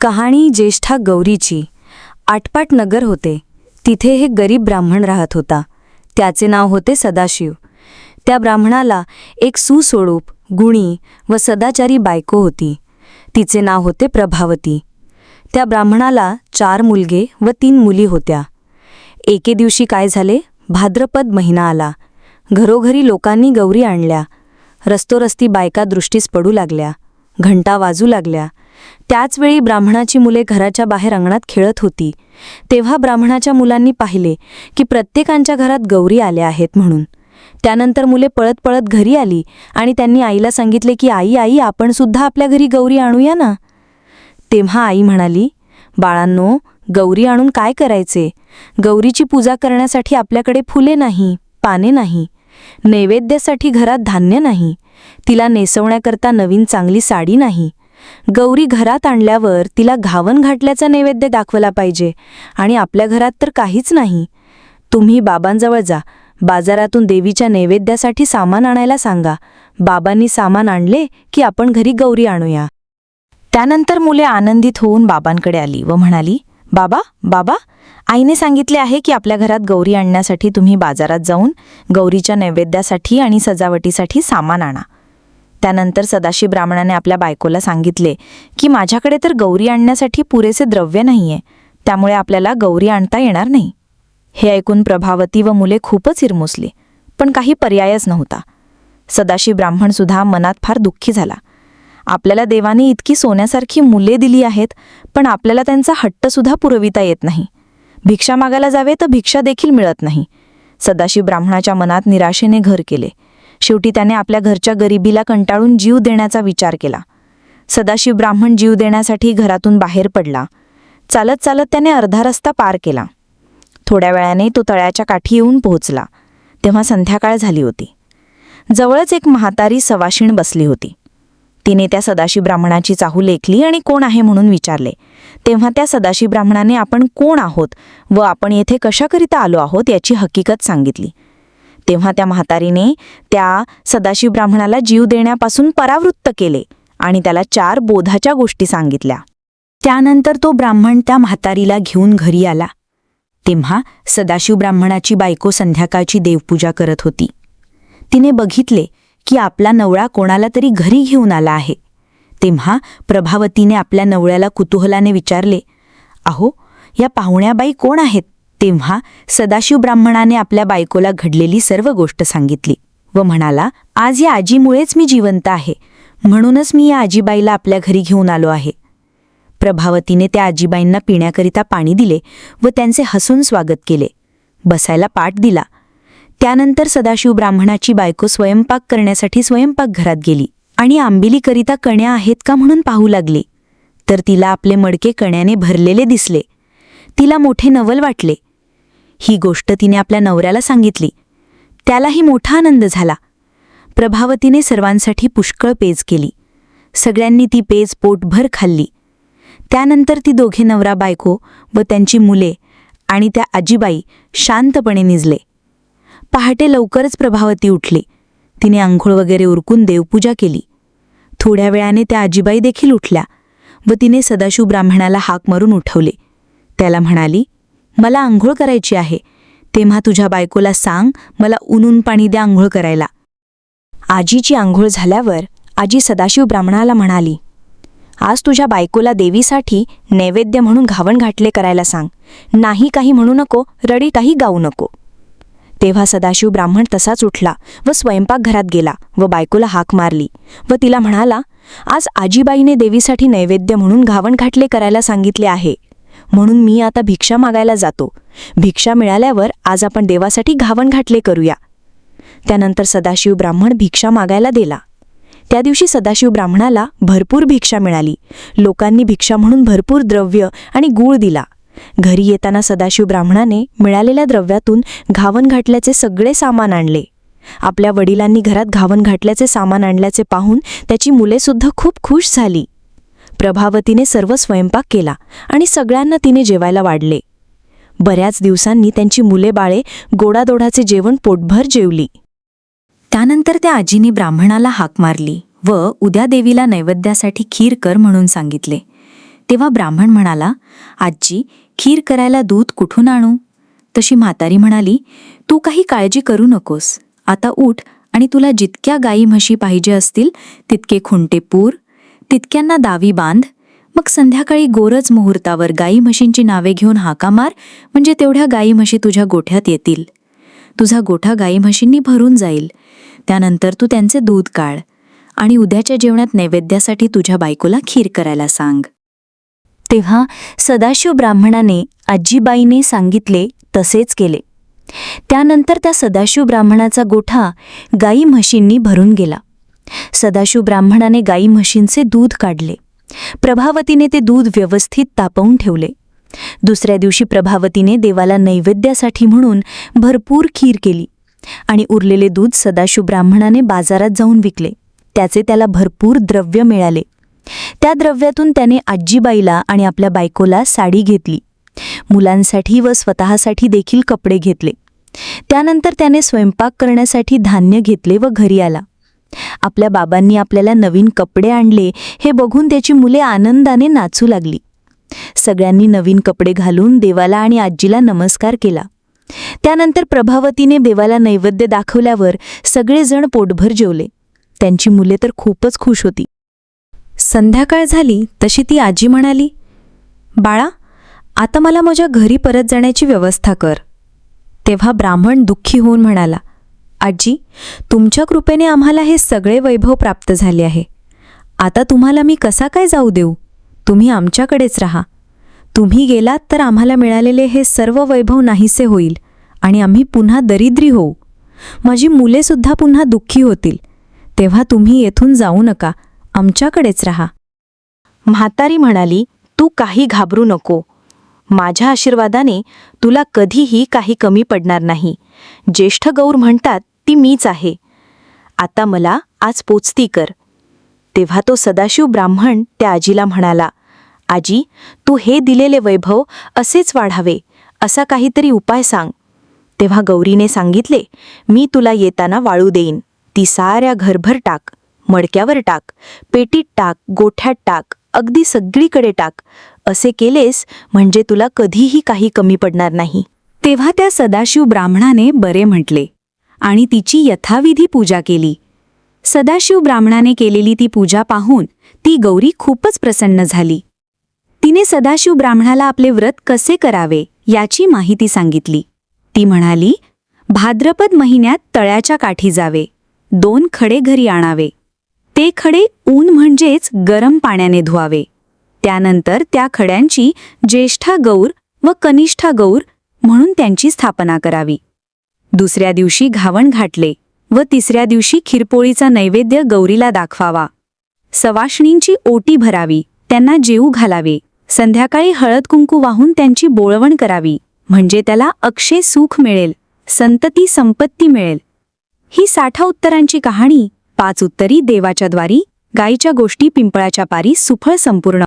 कहाणी ज्येष्ठा गौरीची. आटपाट नगर होते. तिथे हे गरीब ब्राह्मण राहत होता. त्याचे नाव होते सदाशिव. त्या ब्राह्मणाला एक सुस्वरूप गुणी व सदाचारी बायको होती. तिचे नाव होते प्रभावती. त्या ब्राह्मणाला चार मुलगे व तीन मुली होत्या. एके दिवशी काय झाले? भाद्रपद महिना आला. घरोघरी लोकांनी गौरी आणल्या. रस्तोरस्ती बायका दृष्टीस पडू लागल्या. घंटा वाजू लागल्या. त्याचवेळी ब्राह्मणाची मुले घराच्या बाहेर अंगणात खेळत होती. तेव्हा ब्राह्मणाच्या मुलांनी पाहिले की प्रत्येकांच्या घरात गौरी आल्या आहेत म्हणून. त्यानंतर मुले पळत पळत घरी आली आणि त्यांनी आईला सांगितले की आई आई आपण सुद्धा आपल्या घरी गौरी आणूया ना? तेव्हा आई म्हणाली बाळांनो गौरी आणून काय करायचे? गौरीची पूजा करण्यासाठी आपल्याकडे फुले नाही पाने नाही नैवेद्यासाठी घरात धान्य नाही तिला नेसवण्याकरता नवीन चांगली साडी नाही गौरी घरात आणल्यावर तिला घावन घाटल्याचा नैवेद्य दाखवला पाहिजे. आणि आपल्या घरात तर काहीच नाही. तुम्ही बाबांजवळ जा. बाजारातून देवीच्या नैवेद्यासाठी सामान आणायला सांगा. बाबांनी सामान आणले की आपण घरी गौरी आणूया. त्यानंतर मुले आनंदित होऊन बाबांकडे आली व म्हणाली बाबा बाबा आईने सांगितले आहे की आपल्या घरात गौरी आणण्यासाठी तुम्ही बाजारात जाऊन गौरीच्या नैवेद्यासाठी आणि सजावटीसाठी सामान आणा. त्यानंतर सदाशिव ब्राह्मणाने आपल्या बायकोला सांगितले की माझ्याकडे तर गौरी आणण्यासाठी पुरेसे द्रव्य नाहीये. त्यामुळे आपल्याला गौरी आणता येणार नाही. हे ऐकून प्रभावती व मुले खूपच हिरमुसली पण काही पर्यायच नव्हता. सदाशिव ब्राह्मणसुद्धा मनात फार दुःखी झाला. आपल्याला देवाने इतकी सोन्यासारखी मुले दिली आहेत पण आपल्याला त्यांचा हट्टसुद्धा पुरविता येत नाही. भिक्षा मागायला जावे तर भिक्षा देखील मिळत नाही. सदाशिव ब्राह्मणाच्या मनात निराशेने घर केले. शेवटी त्याने आपल्या घरच्या गरिबीला कंटाळून जीव देण्याचा विचार केला. सदाशिव ब्राह्मण जीव देण्यासाठी घरातून बाहेर पडला. चालत चालत त्याने अर्धा रस्ता पार केला. थोड्या वेळाने तो तळ्याच्या काठी येऊन पोहोचला. तेव्हा संध्याकाळ झाली होती. जवळच एक म्हातारी सवाशीण बसली होती. तिने त्या सदाशिव ब्राह्मणाची चाहू लेखली आणि कोण आहे म्हणून विचारले. तेव्हा त्या सदाशिव ब्राह्मणाने आपण कोण आहोत व आपण येथे कशाकरिता आलो आहोत याची हकीकत सांगितली. तेव्हा त्या म्हातारीने त्या सदाशिव ब्राह्मणाला जीव देण्यापासून परावृत्त केले आणि त्याला चार बोधाच्या गोष्टी सांगितल्या. त्यानंतर तो ब्राह्मण त्या म्हातारीला घेऊन घरी आला. तेव्हा सदाशिव ब्राह्मणाची बायको संध्याकाळची देवपूजा करत होती. तिने बघितले की आपला नवळा कोणाला तरी घरी घेऊन आला आहे. तेव्हा प्रभावतीने आपल्या नवळ्याला कुतूहलाने विचारले अहो या पाहुण्याबाई कोण आहेत? तेव्हा सदाशिव ब्राह्मणाने आपल्या बायकोला घडलेली सर्व गोष्ट सांगितली व म्हणाला आज या आजीमुळेच मी जिवंत आहे. म्हणूनच मी या आजीबाईला आपल्या घरी घेऊन आलो आहे. प्रभावतीने त्या आजीबाईंना पिण्याकरिता पाणी दिले व त्यांचे हसून स्वागत केले. बसायला पाठ दिला. त्यानंतर सदाशिव ब्राह्मणाची बायको स्वयंपाक करण्यासाठी स्वयंपाकघरात गेली आणि आंबिलीकरिता कण्या आहेत का म्हणून पाहू लागली. तर तिला आपले मडके कण्याने भरलेले दिसले. तिला मोठे नवल वाटले. ही गोष्ट तिने आपल्या नवऱ्याला सांगितली. त्यालाही मोठा आनंद झाला. प्रभावतीने सर्वांसाठी पुष्कळ पेज केली. सगळ्यांनी ती पेज पोटभर खाल्ली. त्यानंतर ती दोघे नवरा बायको व त्यांची मुले आणि त्या आजीबाई शांतपणे निजले. पहाटे लवकरच प्रभावती उठली. तिने आंघोळ वगैरे उरकून देवपूजा केली. थोड्या वेळाने त्या आजीबाई देखील उठल्या व तिने सदाशिव ब्राह्मणाला हाक मारून उठवले. त्याला म्हणाली मला आंघोळ करायची आहे. तेव्हा तुझ्या बायकोला सांग मला उनून पाणी द्या आंघोळ करायला. आजीची आंघोळ झाल्यावर आजी सदाशिव ब्राह्मणाला म्हणाली आज तुझ्या बायकोला देवीसाठी नैवेद्य म्हणून घावण घाटले करायला सांग. नाही काही म्हणू नको रडी काही गाऊ नको. तेव्हा सदाशिव ब्राह्मण तसाच उठला व स्वयंपाकघरात गेला व बायकोला हाक मारली व तिला म्हणाला आज आजीबाईने देवीसाठी नैवेद्य म्हणून घावण घाटले करायला सांगितले आहे. म्हणून मी आता भिक्षा मागायला जातो. भिक्षा मिळाल्यावर आज आपण देवासाठी घावण घाटले करूया. त्यानंतर सदाशिव ब्राह्मण भिक्षा मागायला दिला. त्या दिवशी सदाशिव ब्राह्मणाला भरपूर भिक्षा मिळाली. लोकांनी भिक्षा म्हणून भरपूर द्रव्य आणि गूळ दिला. घरी येताना सदाशिव ब्राह्मणाने मिळालेल्या द्रव्यातून घावन घाटल्याचे सगळे सामान आणले. आपल्या वडिलांनी घरात घावन घाटल्याचे सामान आणल्याचे पाहून त्याची मुलेसुद्धा खूप खुश झाली. प्रभावतीने सर्व स्वयंपाक केला आणि सगळ्यांना तिने जेवायला वाढले. बऱ्याच दिवसांनी त्यांची मुले बाळे गोडादोडाचे जेवण पोटभर जेवली. त्यानंतर त्या आजीने ब्राह्मणाला हाक मारली व उद्या देवीला नैवेद्यासाठी खीर कर म्हणून सांगितले. तेव्हा ब्राह्मण म्हणाला आजी खीर करायला दूध कुठून आणू? तशी म्हातारी म्हणाली तू काही काळजी करू नकोस. आता उठ आणि तुला जितक्या गाई म्हशी पाहिजे असतील तितके खुंटे पूर तितक्यांना दावी बांध. मग संध्याकाळी गोरज मुहूर्तावर गाई म्हशींची नावे घेऊन हाका मार म्हणजे तेवढ्या गाई म्हशी तुझ्या गोठ्यात येतील. तुझा गोठा गाई म्हशींनी भरून जाईल. त्यानंतर तू त्यांचे दूध काढ आणि उद्याच्या जेवणात नैवेद्यासाठी तुझ्या बायकोला खीर करायला सांग. तेव्हा सदाशिव ब्राह्मणाने आजीबाईने सांगितले तसेच केले. त्यानंतर त्या सदाशिव ब्राह्मणाचा गोठा गाई म्हशींनी भरून गेला. सदाशिव ब्राह्मणाने गाई म्हशींचे दूध काढले. प्रभावतीने ते दूध व्यवस्थित तापवून ठेवले. दुसऱ्या दिवशी प्रभावतीने देवाला नैवेद्यासाठी म्हणून भरपूर खीर केली आणि उरलेले दूध सदाशिव ब्राह्मणाने बाजारात जाऊन विकले. त्याचे त्याला भरपूर द्रव्य मिळाले. त्या द्रव्यातून त्याने आजीबाईला आणि आपल्या बायकोला साडी घेतली. मुलांसाठी व स्वतःसाठी देखील कपडे घेतले. त्यानंतर त्याने स्वयंपाक करण्यासाठी धान्य घेतले व घरी आला. आपल्या बाबांनी आपल्याला नवीन कपडे आणले हे बघून त्याची मुले आनंदाने नाचू लागली. सगळ्यांनी नवीन कपडे घालून देवाला आणि आजीला नमस्कार केला. त्यानंतर प्रभावतीने देवाला नैवेद्य दाखवल्यावर सगळेजण पोटभर जेवले. त्यांची मुले तर खूपच खुश होती. संध्याकाळ झाली तशी ती आजी म्हणाली बाळा आता मला माझ्या घरी परत जाण्याची व्यवस्था कर. तेव्हा ब्राह्मण दुःखी होऊन म्हणाला आजी तुमच्या कृपेने आम्हाला हे सगळे वैभव प्राप्त झाले आहे. आता तुम्हाला मी कसा काय जाऊ देऊ? तुम्ही आमच्याकडेच राहा. तुम्ही गेलात तर आम्हाला मिळालेले हे सर्व वैभव नाहीसे होईल आणि आम्ही पुन्हा दरिद्री होऊ. माझी मुलेसुद्धा पुन्हा दुःखी होतील. तेव्हा तुम्ही येथून जाऊ नका. आमच्याकडेच राहा. म्हातारी म्हणाली तू काही घाबरू नको. माझ्या आशीर्वादाने तुला कधीही काही कमी पडणार नाही. ज्येष्ठ गौर म्हणतात ती मीच आहे. आता मला आज पोचती कर. तेव्हा तो सदाशिव ब्राह्मण त्या आजीला म्हणाला आजी तू हे दिलेले वैभव असेच वाढावे असा काहीतरी उपाय सांग. तेव्हा गौरीने सांगितले मी तुला येताना वाळू देईन. ती साऱ्या घरभर टाक मडक्यावर टाक पेटीत टाक गोठ्यात टाक अगदी सगळीकडे टाक. असे केलेस म्हणजे तुला कधीही काही कमी पडणार नाही. तेव्हा त्या सदाशिव ब्राह्मणाने बरे म्हटले. आणि तिची यथाविधी पूजा केली. सदाशिव ब्राह्मणाने केलेली ती पूजा पाहून ती गौरी खूपच प्रसन्न झाली. तिने सदाशिव ब्राह्मणाला आपले व्रत कसे करावे याची माहिती सांगितली. ती म्हणाली भाद्रपद महिन्यात तळ्याच्या काठी जावे दोन खडे घरी आणावे. ते खडे ऊन म्हणजेच गरम पाण्याने धुवावे. त्यानंतर त्या खड्यांची ज्येष्ठा गौर व कनिष्ठा गौर म्हणून त्यांची स्थापना करावी. दुसऱ्या दिवशी घावण घाटले व तिसऱ्या दिवशी खिरपोळीचा नैवेद्य गौरीला दाखवावा. सवाष्णींची ओटी भरावी त्यांना जेऊ घालावे. संध्याकाळी हळद कुंकू वाहून त्यांची बोळवण करावी. म्हणजे त्याला अक्षय सुख मिळेल संतती संपत्ती मिळेल. ही साठा उत्तरांची कहाणी पाच उत्तरी देवाच्या द्वारी गायीच्या गोष्टी पिंपळाच्या पारी सुफळ संपूर्ण.